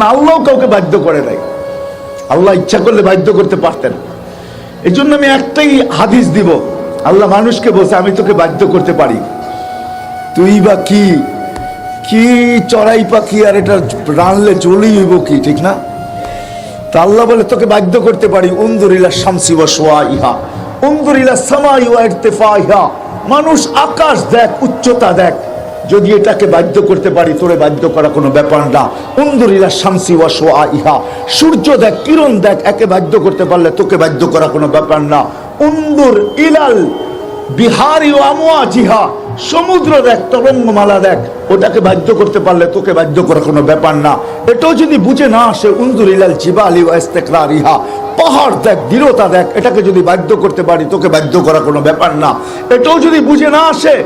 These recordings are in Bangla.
না, আল্লাহ কাউকে বাধ্য করে নাই। আল্লাহ ইচ্ছা করলে বাধ্য করতে পারতেন এই জন্য আমি একটাই হাদিস দিব, আল্লাহ মানুষকে বলছে, আমি তোকে বাধ্য করতে পারি। তুই বা কি? কি চড়াই পাখি আর এটা রানলে চলেই হইব কি, ঠিক না? তা আল্লাহ বলে, তোকে বাধ্য করতে পারি। উন্দুরিলা শামসি ওয়া সোয়া ইহা উন্দুরিলা ইরতিফা ইহা মানুষ আকাশ দেখ, উচ্চতা দেখ। যদি এটাকে বাধ্য করতে পারি, তোরে বাধ্য করা কোনো ব্যাপার না। উন্দুরিলা শামসি ওয়া ইহা সূর্য দেখ, কিরণ দেখ, একে বাধ্য করতে পারলে তোকে বাধ্য করা কোনো ব্যাপার না। উন্দুর ইলাল বিহারি আমোয়া জিহা সমুদ্র দেখ, তরঙ্গমালা দেখ, ওটাকে বাধ্য করতে পারলে তোকে বাধ্য করা কোনো ব্যাপার না। এটাও যদি বুঝে না আসে, উন্দুর ইলাল জিবালি ও ইস্তেকরার ইহা পাহাড় দেখ, দৃঢ়তা দেখ, এটাকে যদি বাধ্য করতে পারি, তোকে বাধ্য করা কোনো ব্যাপার না। এটাও যদি বুঝে না আসে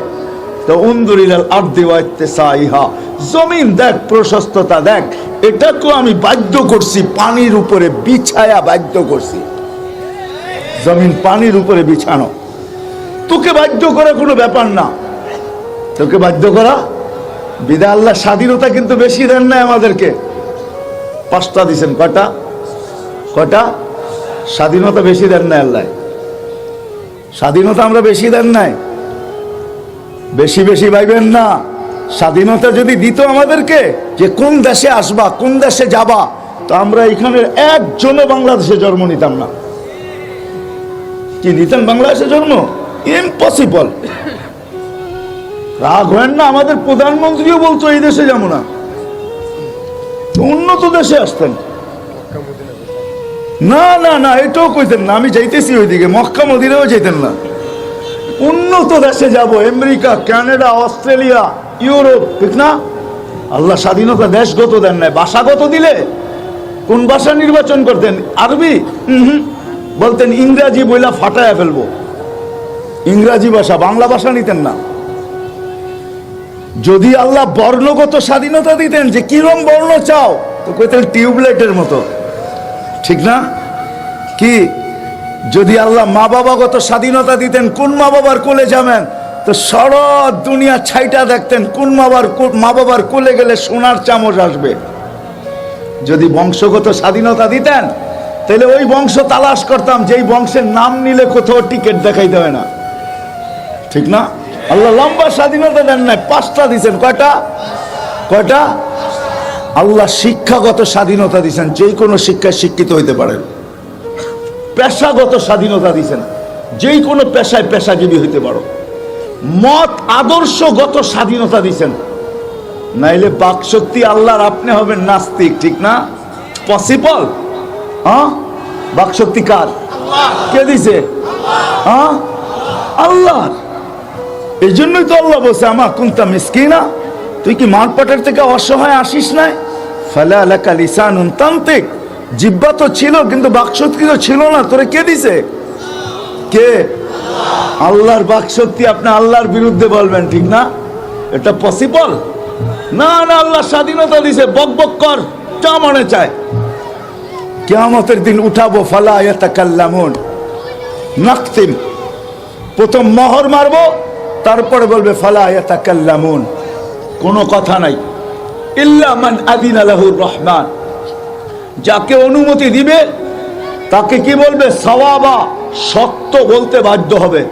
তো উন্দুর ইলাল আর্দি ওয়া ইত্তেসা জমিন দেখ, প্রশস্ততা দেখ। এটাকেও আমি বাধ্য করছি, পানির উপরে বিছায়া বাধ্য করছি। জমিন পানির উপরে বিছানো। তোকে বাধ্য করা কোনো ব্যাপার না। তোকে বাধ্য করা? বিদা আল্লাহ স্বাধীনতা কিন্তু বেশি দেন নাই আমাদেরকে। পাঁচটা দিছেন কটা কটা স্বাধীনতা বেশি দেন নাই আল্লাহ। স্বাধীনতা আমরা বেশি দেন নাই। বেশি বেশি ভাইবেন না। স্বাধীনতা যদি দিত আমাদেরকে যে কোন দেশে আসবা, কোন দেশে যাবা, তো আমরা এখানের একজনও বাংলাদেশে জন্ম নিতাম না। কি দিতেন বাংলাদেশে জন্ম? ইম্পসিবল রাগ হয় না, আমাদের প্রধানমন্ত্রীও বলতো, এই দেশে যাব না। উন্নত দেশে আসতেন। না না না, এটাও কইতেন না, আমি যাইতেছি ওইদিকে, মক্কা মদিরেও যাইতেন না। উন্নত দেশে যাব, আমেরিকা, কানাডা, অস্ট্রেলিয়া, ইউরোপ, ঠিক না? আল্লাহ স্বাধীনতা দেশগত দেন নাই, ভাষাগত দিলে কোন ভাষা নির্বাচন করতেন? আরবি। বলতেন, ইংরাজি বইলা ফাটায়া ফেলব। ইংরাজি ভাষা, বাংলা ভাষা নিতেন না। যদি আল্লাহ বর্ণগত স্বাধীনতা দিতেন যে কিরম বর্ণ চাও, তো কইতেন টিউবলাইটের মতো। ঠিক না? কি? যদি আল্লাহ মা বাবাগত স্বাধীনতা দিতেন, কোন মা বাবার কোলে যাবেন? তো সারা দুনিয়া ছাইটা দেখতেন, কোন বাবার মা বাবার কোলে গেলে সোনার চামচ আসবে? যদি বংশগত স্বাধীনতা দিতেন, তাহলে ওই বংশ তালাশ করতাম, যেই বংশের নাম নিলে কোথাও টিকিট দেখাইতে হয় না। ঠিক না? আল্লাহ লম্বা স্বাধীনতা দেন নাই, পাঁচটা দিছেন। কয়টা? কয়টা? আল্লাহ শিক্ষাগত স্বাধীনতা দিছেন যে কোনো শিক্ষায় শিক্ষিত হইতে পারেন। পেশাগত স্বাধীনতা দিছেন যেই কোনো পেশায় পেশাজীবী হইতে পারো। মত আদর্শগত স্বাধীনতা দিছেন নাইলে বাকশক্তি আল্লাহর আপনি হবেন নাস্তিক ঠিক না? পসিবল হ্যাঁ? বাকশক্তি কার? কে দিছে? হ্যাঁ? আল্লাহ। এই জন্যই তো আল্লাহ বলছে আমা কুন্তা মিসকিনা? তুই কি মাঠ পাটের থেকে অসহায় আসিস নাই? ফালা আলাকা লিসানুন তান্ত্রিক জিব্বা তো ছিল, কিন্তু বাকশক্তি তো ছিল না। তোরে কে দিছে? কে? আল্লাহর বাকশক্তি আপনি আল্লাহর বিরুদ্ধে বলবেন, ঠিক না? এটা পসিবল না না, আল্লাহ স্বাধীনতা দিছে, বক বক কর, যা মনে চায়। কেয়ামতের দিন উঠাবো, ফালা ইয়াতাকাল্লামুন। নাকতিম। প্রথম মোহর মারবো, তারপরে বলবে, ফালা এটা ইয়াতাকাল্লামুন। কোনো কথা নাই। ইল্লা মান আদিন আলাহুর রহমান। যাকে অনুমতি দিবে, তাকে কি বলবে? সওয়াবা সত্য বলতে বাধ্য হবে।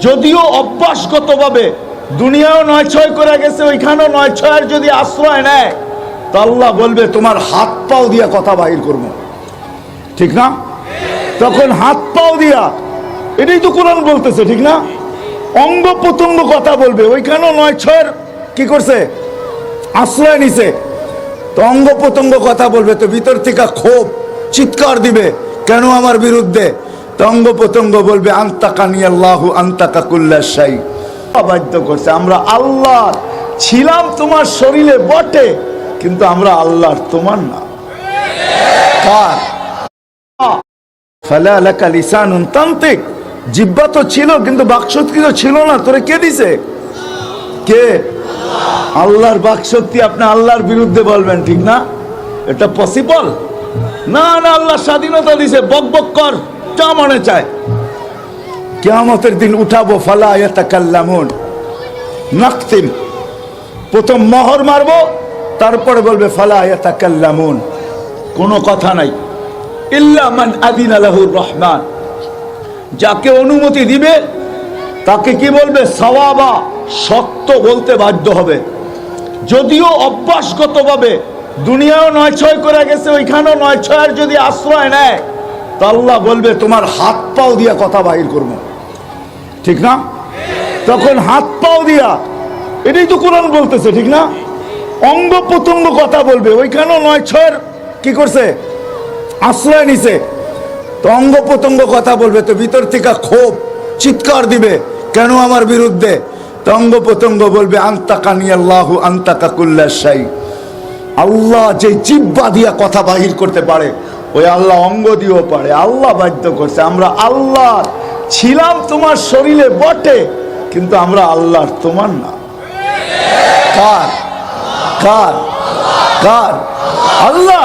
যদিও অভ্যাসগতভাবে দুনিয়াও নয় ছয় করে গেছে, ওইখানেও নয় ছয়ের যদি আশ্রয় নেয়, তা আল্লাহ বলবে, তোমার হাত পাও দিয়া কথা বাহির করব। ঠিক না? তখন হাত পাও দিয়া, এটাই তো কোরআন বলতেছে, ঠিক না? অঙ্গ প্রত্যঙ্গ কথা বলবে, ওইখানেও নয় ছয়ের কি করছে? আশ্রয় নিছে। তো অঙ্গ প্রত্যঙ্গ কথা বলবে তো ভিতর থেকে ক্ষোভ, চিৎকার দিবে, কেন আমার বিরুদ্ধে? তো অঙ্গ প্রত্যঙ্গ বলবে আন্তাকা নিয়ে আল্লাহ আন্তাকা কুল্লাশাই বাধ্য করছে, আমরা আল্লাহ ছিলাম তোমার শরীরে বটে, কিন্তু আমরা আল্লাহর তোমার না। কার? ফালা লাকা লিসানুন তান্ত্রিক জিব্বা তো ছিল, কিন্তু বাকশক্তি ছিল না? তোরে কে দিছে? কে? আল্লাহর বাকশক্তি আপনি আল্লাহর বিরুদ্ধে বলবেন, ঠিক না? এটা পসিবল না না, আল্লাহ স্বাধীনতা দিছে, বক বক কর, যা মনে চায়। কেয়ামতের দিন উঠাবো, ফালা ইয়াতাকাল্লামুন। নাকতিম। প্রথম মহর মারবো, তারপরে বলবে, ফালা ইয়াতাকাল্লামুন। কোনো কথা নাই। ইল্লা মান আদিন আলাহুর রহমান। যাকে অনুমতি দিবে, তাকে কি বলবে? সওয়াবা। সত্য বলতে বাধ্য হবে। যদিও অভ্যাসগতভাবে দুনিয়াও নয় ছয় করে গেছে, ওইখানেও নয় ছয়ের যদি আশ্রয় নেয়, তা আল্লাহ বলবে, তোমার হাত পাও দিয়া কথা বাহির করব। ঠিক না? তখন হাত পাও দিয়া, এটাই তো কোরআন বলতেছে, ঠিক না? অঙ্গ প্রত্যঙ্গ কথা বলবে, ওইখানেও নয় ছয়ের কি করছে? আশ্রয় নিছে। তো অঙ্গ প্রত্যঙ্গ কথা বলবে, তো ভিতর থেকে ক্ষোভ, চিৎকার দিবে, কেন আমার বিরুদ্ধে? তো অঙ্গ প্রত্যঙ্গ বলবে আন্তাকা নিয়াল্লাহু আন্তাকা কুল্লাশাই আল্লাহ যে জিব্বা দিয়া কথা বাহির করতে পারে, ওই আল্লাহ অঙ্গ দিয়েও পারে, আল্লাহ বাধ্য করছে। আমরা আল্লাহ ছিলাম তোমার শরীরে বটে, কিন্তু আমরা আল্লাহর তোমার না। কার? কার? কার? আল্লাহ